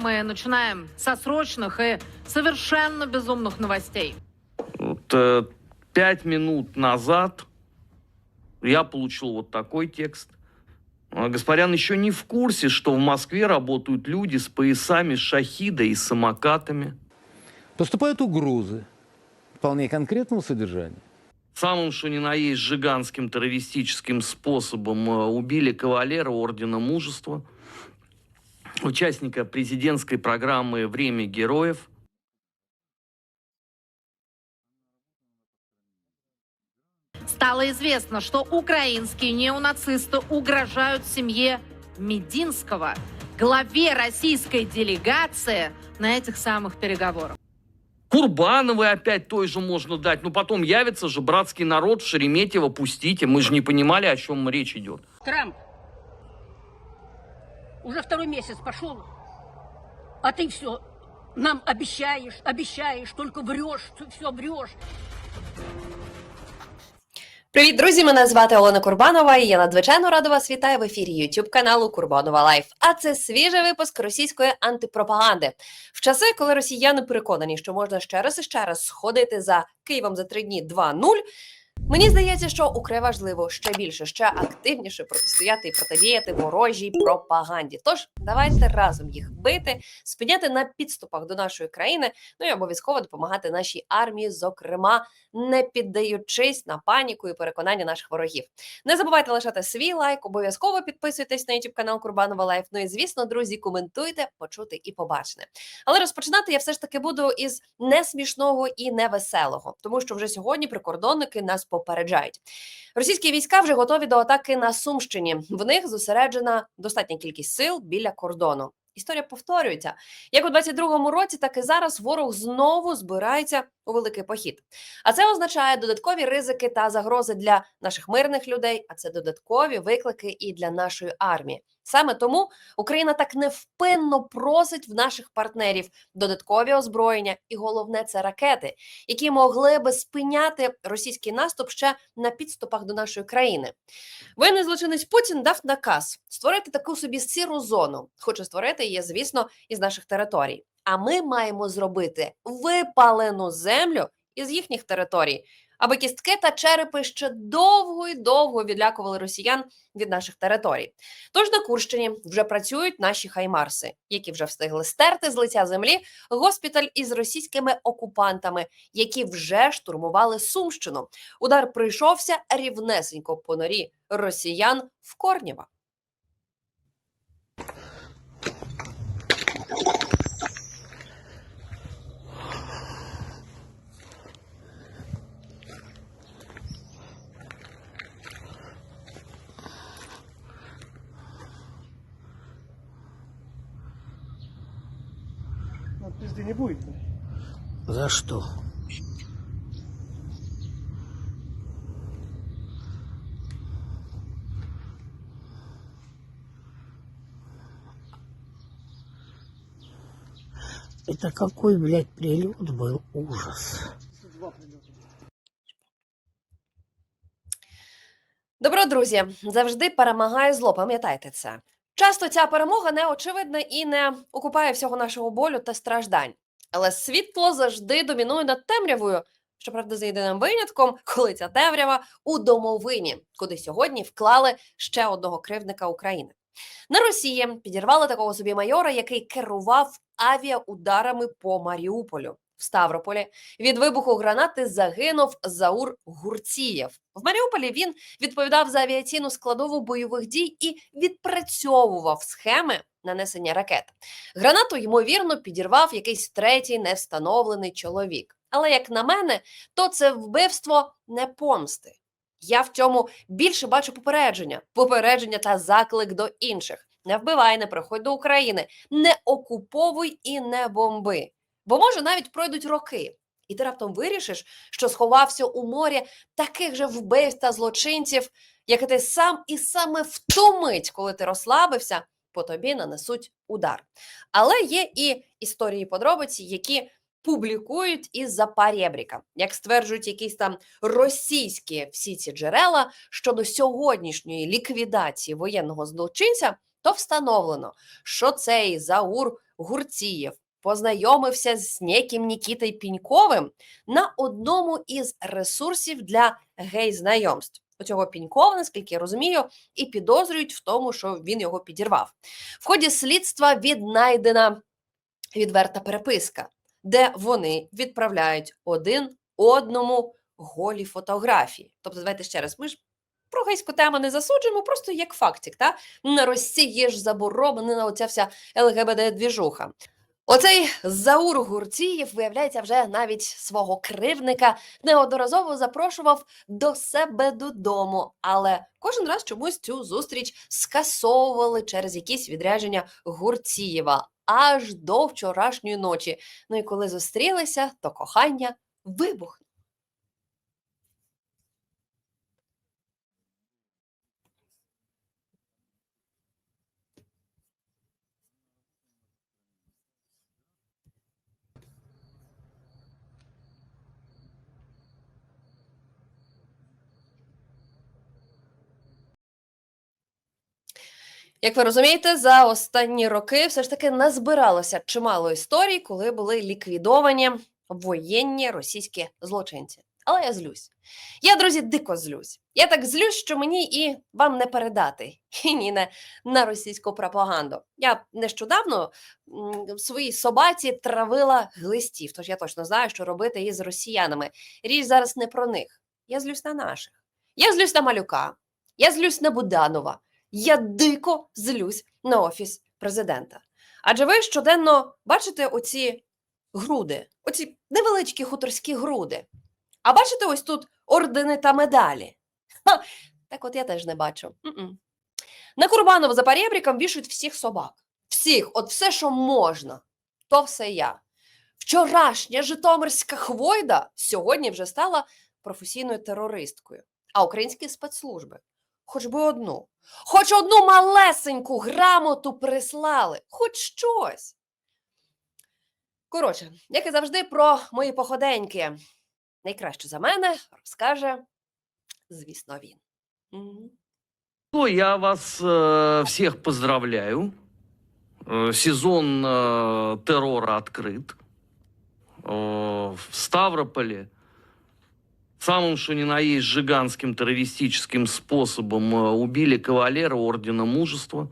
мы начинаем со срочных и совершенно безумных новостей. Вот, э, пять минут назад я получил вот такой текст. А, Гаспарян еще не в курсе, что в Москве работают люди с поясами шахида и самокатами. Поступают угрозы вполне конкретного содержания. Самым что ни на есть жиганским террористическим способом э, убили кавалера Ордена Мужества, участника президентской программы «Время героев», Стало известно, что украинские неонацисты угрожают семье Мединского, главе российской делегации на этих самых переговорах. Курбановой опять той же можно дать. Но потом явится же братский народ в Шереметьево, пустите. Мы же не понимали, о чем речь идет. Трамп, уже второй месяц пошел, а ты все нам обещаешь, обещаешь, только врешь, все врешь. Привіт, друзі! Мене звати Олена Курбанова, і я надзвичайно рада вас вітаю в ефірі YouTube каналу Курбанова Лайф. А це свіжий випуск російської антипропаганди. В часи, коли росіяни переконані, що можна ще раз і ще раз сходити за Києвом за три дні 2-0, Мені здається, що украй важливо ще більше, ще активніше протистояти і протидіяти ворожій пропаганді. Тож давайте разом їх бити, спиняти на підступах до нашої країни, ну і обов'язково допомагати нашій армії, зокрема, не піддаючись на паніку і переконання наших ворогів. Не забувайте лишати свій лайк, обов'язково підписуйтесь на YouTube канал Курбанова Лайф. Ну і звісно, друзі, коментуйте, почути і побачене. Але розпочинати я все ж таки буду із несмішного і невеселого, тому що вже сьогодні прикордонники нас попереджають. Російські війська вже готові до атаки на Сумщині. В них зосереджена достатня кількість сил біля кордону. Історія повторюється. Як у 22-му році, так і зараз ворог знову збирається у великий похід. А це означає додаткові ризики та загрози для наших мирних людей, а це додаткові виклики і для нашої армії. Саме тому Україна так невпинно просить в наших партнерів додаткові озброєння, і головне це ракети, які могли би спиняти російський наступ ще на підступах до нашої країни. Воєнний злочинець Путін дав наказ створити таку собі сіру зону. Хоче створити її, звісно, із наших територій. А ми маємо зробити випалену землю із їхніх територій, аби кістки та черепи ще довго і довго відлякували росіян від наших територій. Тож на Курщині вже працюють наші хаймарси, які вже встигли стерти з лиця землі госпіталь із російськими окупантами, які вже штурмували Сумщину. Удар прийшовся рівнесенько по норі росіян в Корнєва. Ну, пизды не будет. За что? Это какой, блядь, прилет был ужас. Добро, друзі, завжди перемагає зло. Пам'ятайте це. Часто ця перемога не очевидна і не окупає всього нашого болю та страждань. Але світло завжди домінує над темрявою. Щоправда, за єдиним винятком, коли ця темрява у домовині, куди сьогодні вклали ще одного кривдника України. На Росії підірвали такого собі майора, який керував авіаударами по Маріуполю. В Ставрополі від вибуху гранати загинув Заур Гурцієв. В Маріуполі він відповідав за авіаційну складову бойових дій і відпрацьовував схеми нанесення ракет. Гранату ймовірно підірвав якийсь третій невстановлений чоловік. Але як на мене, то це вбивство не помсти. Я в цьому більше бачу попередження, попередження та заклик до інших. Не вбивай, не приходь до України, не окуповуй і не бомби. Бо може навіть пройдуть роки, і ти раптом вирішиш, що сховався у морі таких же вбивств та злочинців, як і ти сам, і саме в ту мить, коли ти розслабився, по тобі нанесуть удар. Але є і історії подробиці, які публікують із-за парєбріка. Як стверджують якісь там російські всі ці джерела щодо сьогоднішньої ліквідації воєнного злочинця, то встановлено, що цей Заур Гурцієв познайомився з неким Нікітою Піньковим на одному із ресурсів для гей-знайомств. У Пінькова, наскільки я розумію, і підозрюють в тому, що він його підірвав. В ході слідства віднайдена відверта переписка, де вони відправляють один одному голі фотографії. Тобто, давайте ще раз, ми ж про гейську тему не засуджуємо, просто як фактик. Та? На Росії ж заборонена оця вся ЛГБТ-двіжуха. Оцей Заур Гурцієв, виявляється, вже навіть свого кривника неодноразово запрошував до себе додому, але кожен раз чомусь цю зустріч скасовували через якісь відрядження Гурцієва аж до вчорашньої ночі. Ну і коли зустрілися, то кохання вибухнуло. Як ви розумієте, за останні роки все ж таки назбиралося чимало історій, коли були ліквідовані воєнні російські злочинці. Але я злюсь. Я, друзі, дико злюсь. Я так злюсь, що мені і вам не передати, і ні не на російську пропаганду. Я нещодавно м, своїй собаці травила глистів, тож я точно знаю, що робити із росіянами. Річ зараз не про них. Я злюсь на наших. Я злюсь на малюка, я злюсь на Буданова. Я дико злюсь на офіс президента. Адже ви щоденно бачите оці груди, оці невеличкі хуторські груди. А бачите ось тут ордени та медалі. Ха, так от я теж не бачу. М-м. На Курбанова за перебріком вішають всіх собак. Всіх, от все, що можна, то все я. Вчорашня Житомирська хвойда сьогодні вже стала професійною терористкою, а українські спецслужби хоч би одну, хоч одну малесеньку грамоту прислали, хоч щось. Коротше, як і завжди, про мої походеньки. Найкраще за мене розкаже, звісно, він. Мгм. Ну, я вас э, всех поздравляю. Э, сезон э, террора открыт. Э, в Ставрополе Самым что ни на есть жиганским террористическим способом э, убили кавалера Ордена Мужества,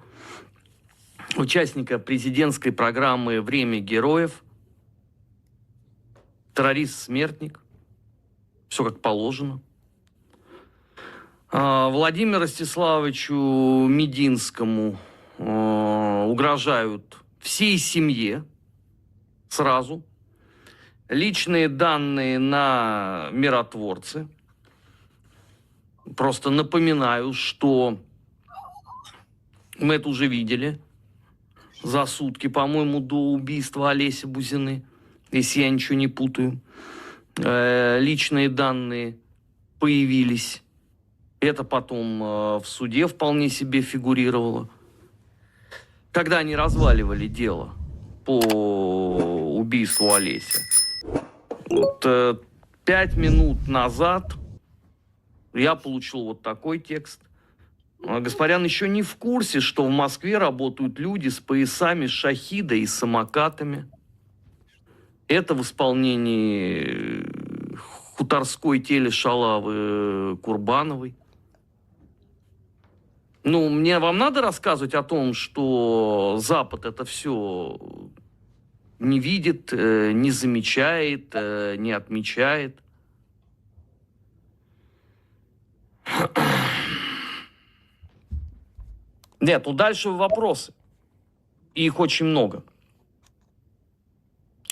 участника президентской программы «Время героев», террорист-смертник, все как положено. А, Владимиру Ростиславовичу Мединскому э, угрожают всей семье сразу. Личные данные на миротворцы. Просто напоминаю, что мы это уже видели за сутки, по-моему, до убийства Олеси Бузины, если я ничего не путаю. Э, Личные данные появились. Это потом э, в суде вполне себе фигурировало. Когда они разваливали дело по убийству Олеси. Вот, э, пять минут назад я получил вот такой текст. А Гаспарян еще не в курсе, что в Москве работают люди с поясами шахида и самокатами. Это в исполнении э, хуторской телешалавы э, Курбановой. Ну, мне вам надо рассказывать о том, что Запад это все не видит, э, не замечает, э, не отмечает. Нет, ну дальше вопросы. Их очень много.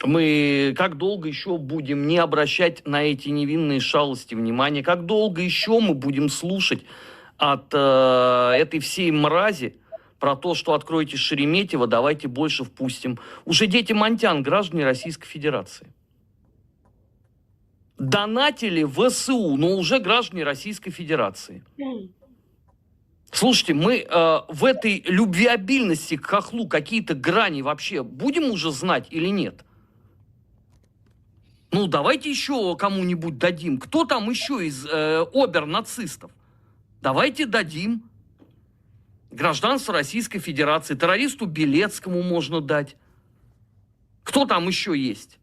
Мы как долго еще будем не обращать на эти невинные шалости внимания? Как долго еще мы будем слушать от э, этой всей мрази про то, что откройте Шереметьево, давайте больше впустим. Уже дети Монтян, граждане Российской Федерации. Донатили ВСУ, но уже граждане Российской Федерации. Слушайте, мы э, в этой любвеобильности к хохлу какие-то грани вообще будем уже знать или нет? Ну, давайте еще кому-нибудь дадим. Кто там еще из э, обер-нацистов? Давайте дадим. Гражданство Российской Федерации. Террористу Белецкому можно дать. Кто там еще есть?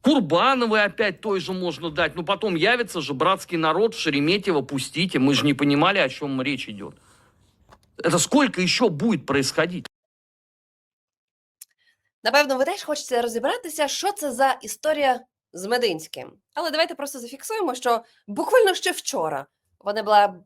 Курбановой опять той же можно дать. Ну, потом явится же братский народ в Шереметьево, пустите. Мы же не понимали, о чем речь идет. Это сколько еще будет происходить? Напевно, ви теж хочете розібратися, що це за історія з Мединським. Але давайте просто зафіксуємо, що буквально ще вчора вони була.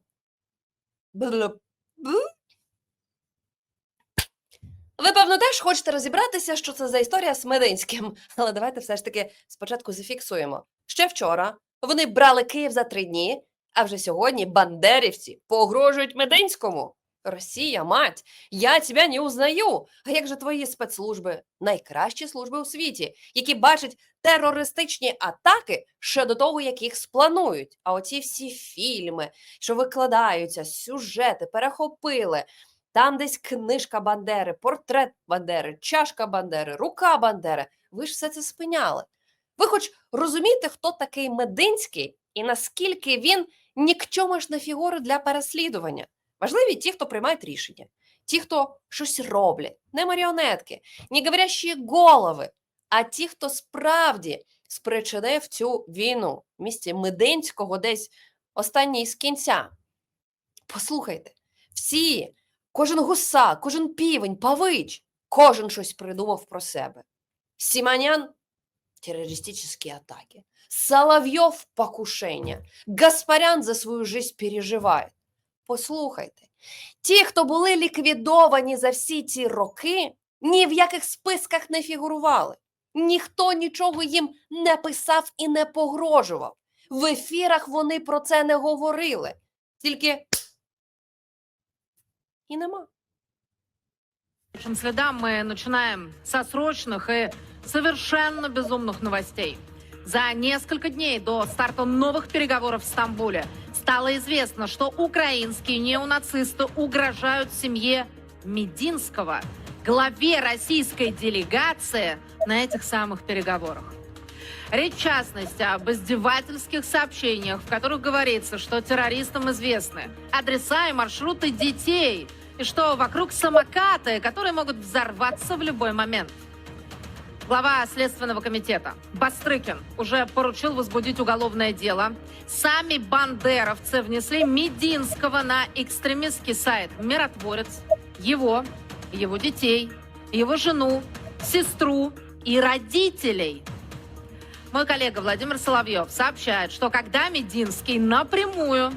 Ви, певно, теж хочете розібратися, що це за історія з Мединським. Але давайте все ж таки спочатку зафіксуємо. Ще вчора вони брали Київ за три дні, а вже сьогодні бандерівці погрожують Мединському. Росія, мать, я тебе не узнаю. А як же твої спецслужби? Найкращі служби у світі, які бачать терористичні атаки ще до того, як їх спланують. А оці всі фільми, що викладаються, сюжети перехопили. Там десь книжка Бандери, портрет Бандери, чашка Бандери, рука Бандери. Ви ж все це спиняли. Ви хоч розумієте, хто такий Мединський і наскільки він нікчомашна фігура для переслідування? Важливі ті, хто приймають рішення, ті, хто щось роблять, не маріонетки, не говорящі голови, а ті, хто справді спричинив цю війну в місті Мединського десь останній з кінця. Послухайте, всі, кожен гусак, кожен півень, павич, кожен щось придумав про себе. Сіманян террористические атаки. Соловьев – покушення. Гаспарян за свою жизнь переживає. Послухайте, ті, хто були ліквідовані за всі ці роки, ні в яких списках не фігурували. Ніхто нічого їм не писав і не погрожував. В ефірах вони про це не говорили. Тільки і нема. По следам мы начинаем со срочных и совершенно безумных новостей. За несколько дней до старта новых переговоров в Стамбуле Стало известно, что украинские неонацисты угрожают семье Мединского, главе российской делегации на этих самых переговорах. Речь, в частности, об издевательских сообщениях, в которых говорится, что террористам известны адреса и маршруты детей, и что вокруг самокаты, которые могут взорваться в любой момент. Глава Следственного комитета Бастрыкин уже поручил возбудить уголовное дело. Сами бандеровцы внесли Мединского на экстремистский сайт «Миротворец», его, его детей, его жену, сестру и родителей. Мой коллега Владимир Соловьев сообщает, что когда Мединский напрямую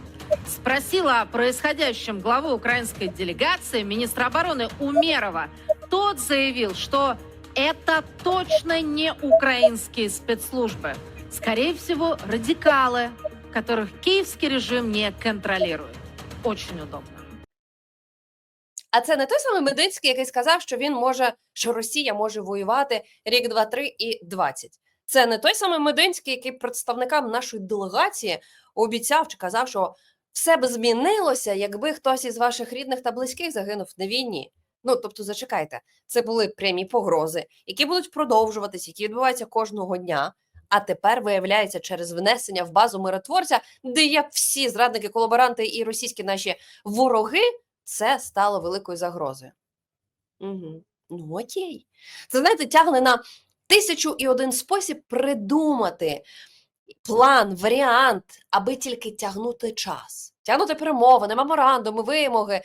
спросил о происходящем главу украинской делегации, министра обороны Умерова, тот заявил, что это точно не украинские спецслужбы. Скорее всего, радикалы, которых киевский режим не контролирует. Очень удобно. А це не той самий Мединський, який сказав, що він може, що Росія може воювати рік, два, три і двадцять. Це не той самий Мединський, який представникам нашої делегації обіцяв чи казав, що все б змінилося, якби хтось із ваших рідних та близьких загинув на війні. Ну тобто, зачекайте, це були прямі погрози, які будуть продовжуватись, які відбуваються кожного дня. А тепер виявляється через внесення в базу миротворця, де є всі зрадники, колаборанти і російські наші вороги, це стало великою загрозою. Угу. Ну окей. Це знаєте, тягне на тисячу і один спосіб придумати план, варіант, аби тільки тягнути час, тягнути перемовини, меморандуми, вимоги,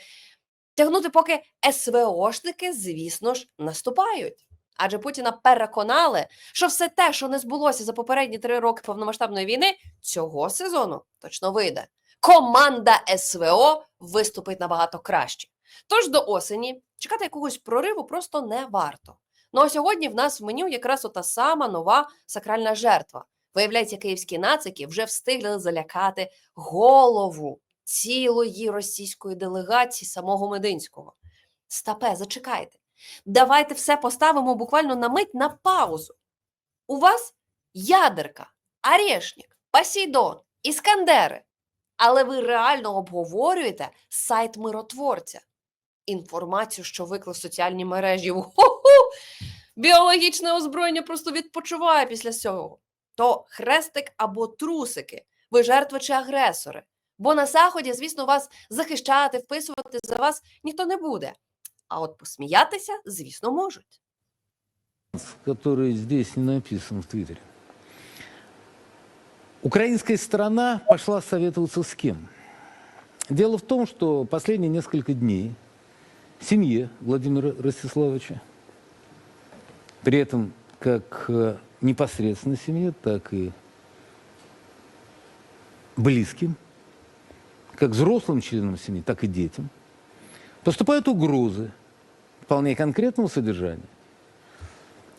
тягнути, поки СВОшники, звісно ж, наступають. Адже Путіна переконали, що все те, що не збулося за попередні три роки повномасштабної війни, цього сезону точно вийде. Команда СВО виступить набагато краще. Тож до осені чекати якогось прориву просто не варто. Ну а сьогодні в нас в меню якраз ота сама нова сакральна жертва. Виявляється, київські нацики вже встигли залякати голову цілої російської делегації самого Мединського. Стапе, зачекайте. Давайте все поставимо буквально на мить на паузу. У вас ядерка, Орешник, Посейдон, Іскандери. Але ви реально обговорюєте сайт миротворця. Інформацію, що виклав соціальні мережі. Ху-ху! Біологічне озброєння просто відпочиває після цього. То хрестик або трусики. Ви жертви чи агресори. Бо на заході, звісно, вас захищати, вписувати за вас ніхто не буде. А от посміятися, звісно, можуть. который здесь не написан в Твиттере. Украинская сторона пошла советоваться с кем? Дело в том, что последние несколько дней семье Владимира Ростиславовича, при этом как э, непосредственно семье, так и близким, как взрослым членам семьи, так и детям, поступают угрозы вполне конкретного содержания,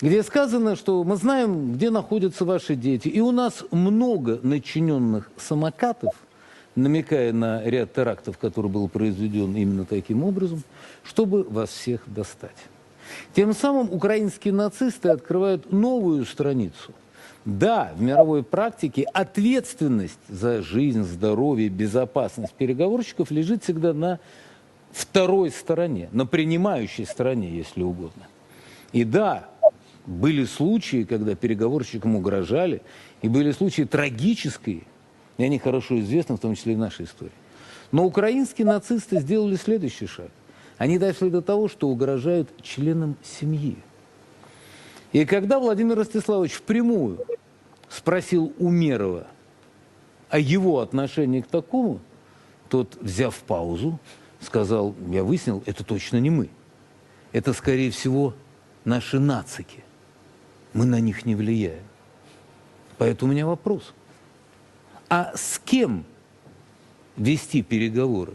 где сказано, что мы знаем, где находятся ваши дети, и у нас много начиненных самокатов, намекая на ряд терактов, который был произведен именно таким образом, чтобы вас всех достать. Тем самым украинские нацисты открывают новую страницу. Да, в мировой практике ответственность за жизнь, здоровье, безопасность переговорщиков лежит всегда на второй стороне, на принимающей стороне, если угодно. И да, были случаи, когда переговорщикам угрожали, и были случаи трагические, и они хорошо известны, в том числе и в нашей истории. Но украинские нацисты сделали следующий шаг. Они дошли до того, что угрожают членам семьи. И когда Владимир Ростиславович впрямую спросил Умерова о его отношении к такому, тот, взяв паузу, сказал, я выяснил, это точно не мы. Это, скорее всего, наши нацики. Мы на них не влияем. Поэтому у меня вопрос. А с кем вести переговоры?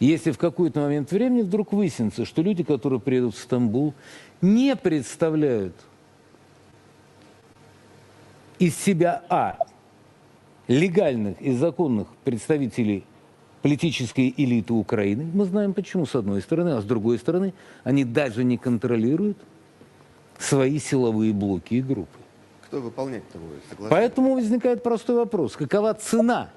Если в какой-то момент времени вдруг выяснится, что люди, которые приедут в Стамбул, не представляют из себя, а, легальных и законных представителей политической элиты Украины. Мы знаем почему, с одной стороны, а с другой стороны, они даже не контролируют свои силовые блоки и группы. Кто выполнять-то будет? Согласен? Поэтому возникает простой вопрос. Какова цена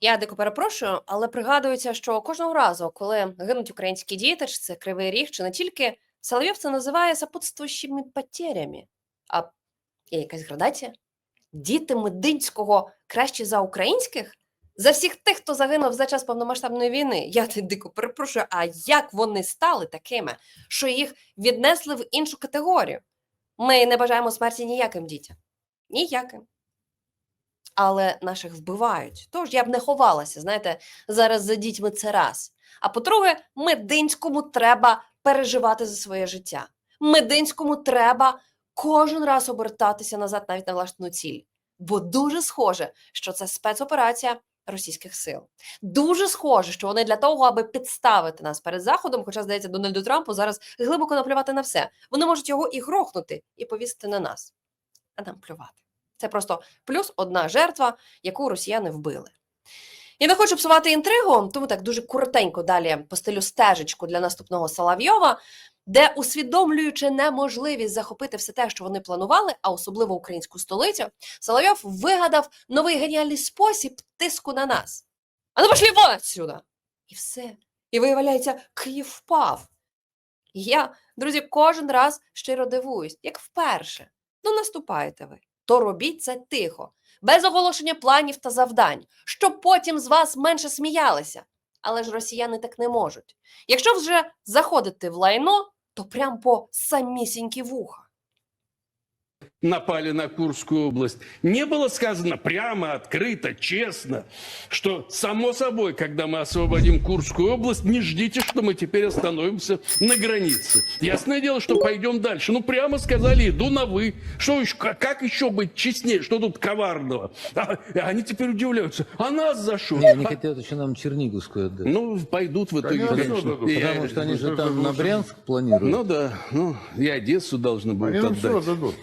Я дико перепрошую, але пригадується, що кожного разу, коли гинуть українські діти, чи це кривий ріг, чи не тільки Соловйов це називає сопутствуючими потерями. А є якась градація? Діти Мединського краще за українських? За всіх тих, хто загинув за час повномасштабної війни. Я ти дико перепрошую, а як вони стали такими, що їх віднесли в іншу категорію? Ми не бажаємо смерті ніяким дітям. Ніяким але наших вбивають. Тож я б не ховалася, знаєте, зараз за дітьми це раз. А по-друге, мединському треба переживати за своє життя. Мединському треба кожен раз обертатися назад навіть на власну ціль. Бо дуже схоже, що це спецоперація російських сил. Дуже схоже, що вони для того, аби підставити нас перед заходом, хоча здається, Дональду Трампу зараз глибоко наплювати на все. Вони можуть його і грохнути, і повісити на нас, а нам плювати. Це просто плюс одна жертва, яку росіяни вбили. Я не хочу псувати інтригу, тому так дуже коротенько далі постелю стежечку для наступного Соловйова, де, усвідомлюючи неможливість захопити все те, що вони планували, а особливо українську столицю, Соловйов вигадав новий геніальний спосіб тиску на нас. А ну пошли вон отсюда! І все. І виявляється, Київ впав. І я, друзі, кожен раз щиро дивуюсь, як вперше. Ну, наступаєте ви то робіть це тихо, без оголошення планів та завдань, щоб потім з вас менше сміялися. Але ж росіяни так не можуть. Якщо вже заходити в лайно, то прям по самісінькі вуха. Напали на Курскую область, не было сказано прямо, открыто, честно, что само собой, когда мы освободим Курскую область, не ждите, что мы теперь остановимся на границе. Ясное дело, что пойдем дальше. Ну, прямо сказали, иду на вы. Что еще, как, еще быть честнее? Что тут коварного? А, они теперь удивляются. А нас за что? Не, они А- хотят еще нам Черниговскую отдать. ну, пойдут в итоге, Конечно, конечно. Потому что они же там на Брянск планируют. Ну да, ну и Одессу должны будут Они отдать. всё дадут.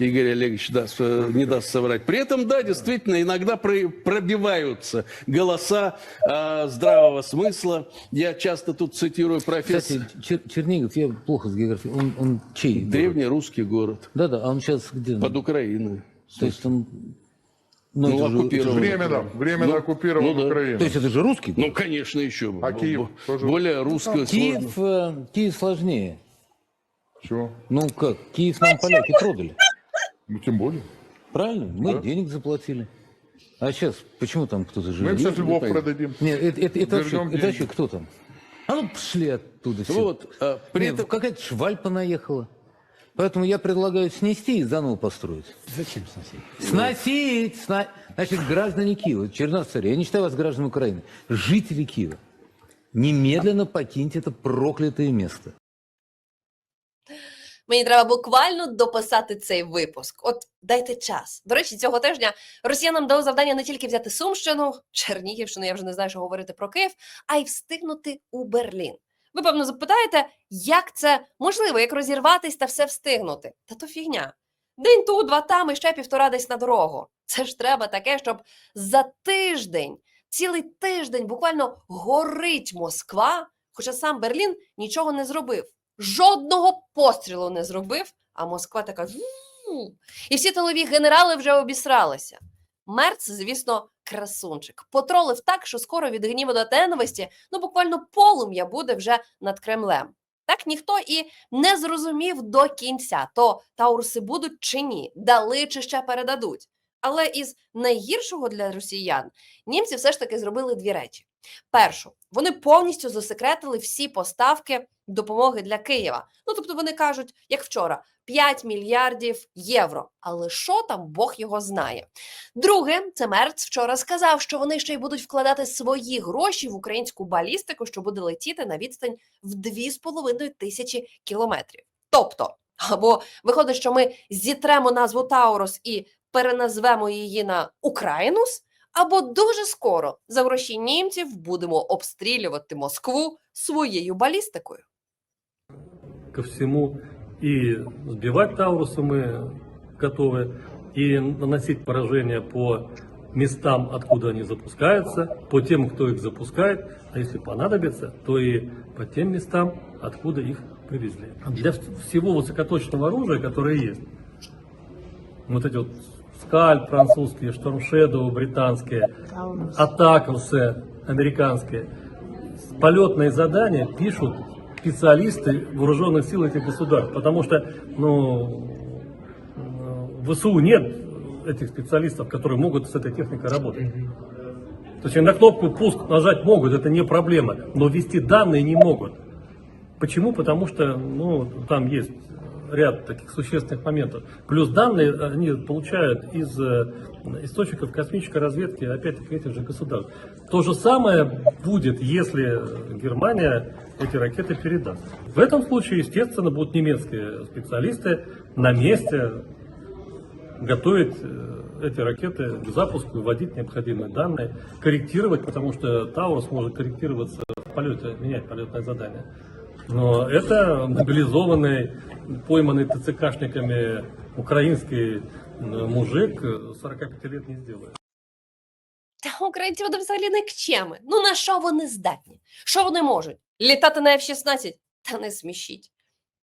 Олегович даст, э, не даст соврать. При этом, да, действительно, иногда про- пробиваются голоса э, здравого смысла. Я часто тут цитирую профессора. Кстати, Чер- Чернигов, я плохо с географией. Он, он чей? город? Древний русский город Да-да, а он сейчас где? под Украиной. То есть он... Ну, это же- оккупирован. это же- Временно, временно Ну, оккупирован ну да. Украину. То есть это же русский город? Ну, конечно, еще. А Киев тоже? Более русского Киев, э, Киев сложнее. Чего? Ну как, Киев нам поляки продали. Ну, тем более. Правильно? Мы Да. денег заплатили. А сейчас почему там кто-то Мы живет? сейчас Львов продадим. Нет, это, это, это вообще, это вообще кто там? А ну пошли оттуда все. Вот, а, при Нет, этом... какая-то шваль понаехала. Поэтому я предлагаю снести и заново построить. Зачем сносить? Сносить! сна- Значит, граждане Киева, Чернов-Царь, я не считаю вас гражданами Украины, жители Киева, немедленно покиньте это проклятое место. Мені треба буквально дописати цей випуск. От дайте час. До речі, цього тижня росіянам дали завдання не тільки взяти Сумщину, Чернігівщину, я вже не знаю, що говорити про Київ, а й встигнути у Берлін. Ви певно запитаєте, як це можливо, як розірватись та все встигнути? Та то фігня. День тут, два там і ще півтора десь на дорогу. Це ж треба таке, щоб за тиждень, цілий тиждень буквально горить Москва, хоча сам Берлін нічого не зробив. Жодного пострілу не зробив, а Москва така. І всі тилові генерали вже обісралися. Мерц, звісно, красунчик. Потролив так, що скоро від гніву до ненависті, ну буквально полум'я буде вже над Кремлем. Так ніхто і не зрозумів до кінця, то тауруси будуть чи ні, дали чи ще передадуть. Але із найгіршого для росіян німці все ж таки зробили дві речі: першу, вони повністю засекретили всі поставки допомоги для Києва. Ну тобто вони кажуть, як вчора, 5 мільярдів євро. Але що там Бог його знає. Друге, це Мерц вчора сказав, що вони ще й будуть вкладати свої гроші в українську балістику, що буде летіти на відстань в 2,5 тисячі кілометрів. Тобто, або виходить, що ми зітремо назву Таурус і переназвемо її на Українус, або дуже скоро за гроші німців будемо обстрілювати Москву своєю балістикою. ко всему. И сбивать Таурусы мы готовы, и наносить поражение по местам, откуда они запускаются, по тем, кто их запускает, а если понадобится, то и по тем местам, откуда их привезли. Для вс- всего высокоточного оружия, которое есть, вот эти вот скаль французские, штормшедоу британские, атакусы американские, полетные задания пишут специалисты вооруженных сил этих государств, потому что ну, в ВСУ нет этих специалистов, которые могут с этой техникой работать. То есть они на кнопку пуск нажать могут, это не проблема, но ввести данные не могут. Почему? Потому что ну, там есть ряд таких существенных моментов. Плюс данные они получают из э, источников космической разведки, опять-таки, этих же государств. То же самое будет, если Германия эти ракеты передаст. В этом случае, естественно, будут немецкие специалисты на месте готовить э, эти ракеты к запуску, вводить необходимые данные, корректировать, потому что Таурус может корректироваться в полете, менять полетное задание. Но это мобилизованный, пойманный ТЦКшниками украинский э, мужик э, 45 лет не сделает. Та українці вони взагалі никчеми. Ну на що вони здатні? Що вони можуть? Літати на F-16? Та не смішіть.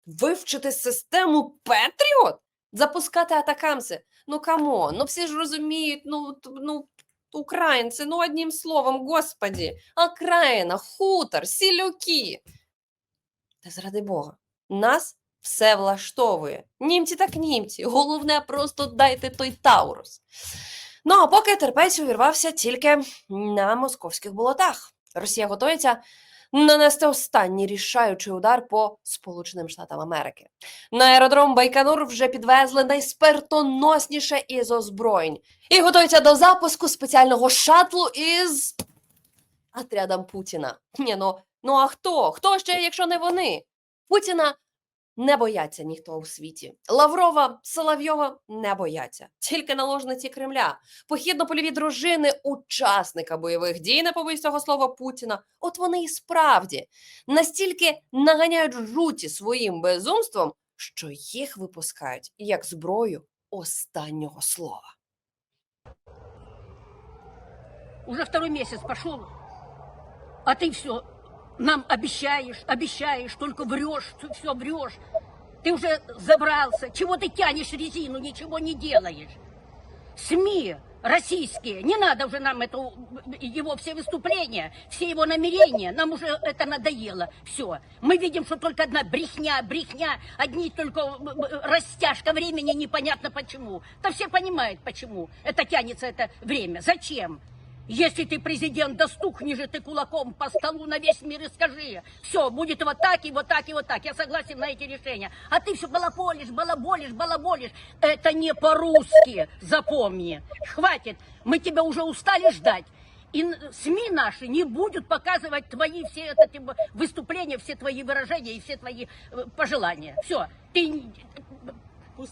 Вивчити систему Петріот? Запускати атакамси? Ну камон, ну всі ж розуміють, ну, т- ну українці, ну одним словом, господі, окраїна, хутор, сілюки. Та заради Бога, нас все влаштовує. Німці так німці. Головне, просто дайте той Таурус. Ну а поки терпець увірвався тільки на московських болотах. Росія готується нанести останній рішаючий удар по Сполученим Штатам Америки. На аеродром Байконур вже підвезли найспиртоносніше із озброєнь і готуються до запуску спеціального шатлу із отрядом Путіна. Ні, ну, ну а хто? Хто ще, якщо не вони? Путіна не бояться ніхто у світі. Лаврова, Соловйова не бояться. Тільки наложниці Кремля, похідно-польові дружини, учасника бойових дій, не побоюсь цього слова Путіна. От вони і справді настільки наганяють жуті своїм безумством, що їх випускають як зброю останнього слова. Уже второй месяц пошел, а ты все нам обещаешь, обещаешь, только врешь, все врешь. Ты уже забрался, чего ты тянешь резину, ничего не делаешь. СМИ российские, не надо уже нам это, его все выступления, все его намерения, нам уже это надоело. Все, мы видим, что только одна брехня, брехня, одни только растяжка времени, непонятно почему. Да все понимают почему. Это тянется это время. Зачем? Если ты президент, да стукни же ты кулаком по столу на весь мир и скажи. Все, будет вот так и вот так и вот так. Я согласен на эти решения. А ты все балаболишь, балаболишь, балаболишь. Это не по-русски, запомни. Хватит, мы тебя уже устали ждать. И СМИ наши не будут показывать твои все это, выступления, все твои выражения и все твои э, пожелания. Все, ты,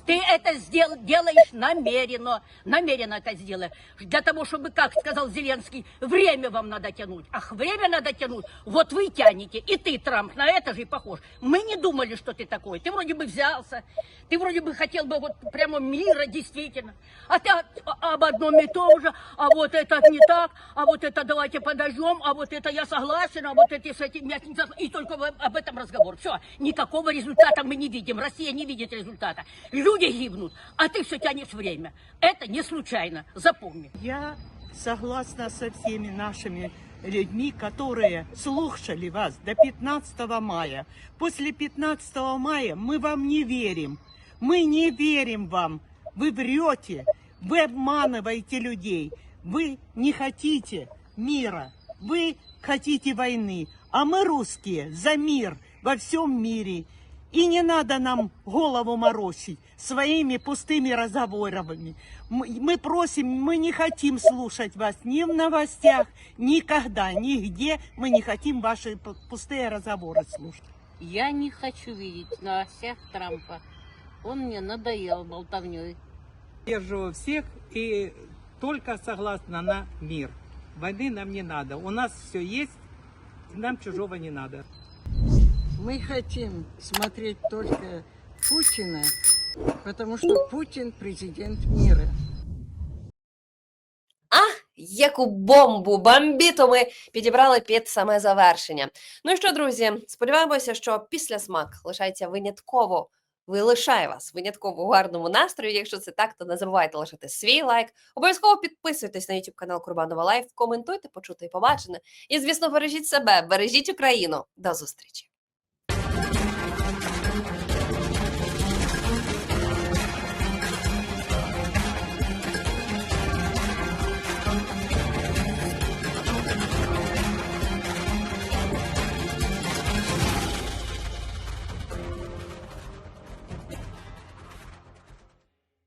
ты это сдел- делаешь намеренно, намеренно это сделаешь. Для того, чтобы, как сказал Зеленский, время вам надо тянуть. Ах, время надо тянуть, вот вы тянете, и ты, Трамп, на это же и похож. Мы не думали, что ты такой. Ты вроде бы взялся, ты вроде бы хотел бы вот прямо мира, действительно. А ты об одном и том же, а вот это не так, а вот это давайте подождем, а вот это я согласен, а вот это с этим я не согласен. И только об этом разговор. Все, никакого результата мы не видим. Россия не видит результата. Люди гибнут, а ты все тянешь время. Это не случайно, запомни. Я согласна со всеми нашими людьми, которые слушали вас до 15 мая. После 15 мая мы вам не верим. Мы не верим вам. Вы врете, вы обманываете людей. Вы не хотите мира, вы хотите войны. А мы русские за мир во всем мире. И не надо нам голову морочить своими пустыми разговорами. Мы, мы просим, мы не хотим слушать вас ни в новостях, никогда, нигде. Мы не хотим ваши п- пустые разговоры слушать. Я не хочу видеть в новостях Трампа. Он мне надоел болтовней. Поддерживаю всех и только согласна на мир. Войны нам не надо. У нас все есть, и нам чужого не надо. Мы хотим смотреть только Путина, потому что Путин президент мира. Яку бомбу, бомбіту ми підібрали під саме завершення. Ну і що, друзі, сподіваємося, що після смак лишається винятково. Вилишає вас винятково у гарному настрої. Якщо це так, то не забувайте лишати свій лайк. Обов'язково підписуйтесь на YouTube канал Курбанова Лайф, коментуйте, почути і побачене. І, звісно, бережіть себе, бережіть Україну. До зустрічі!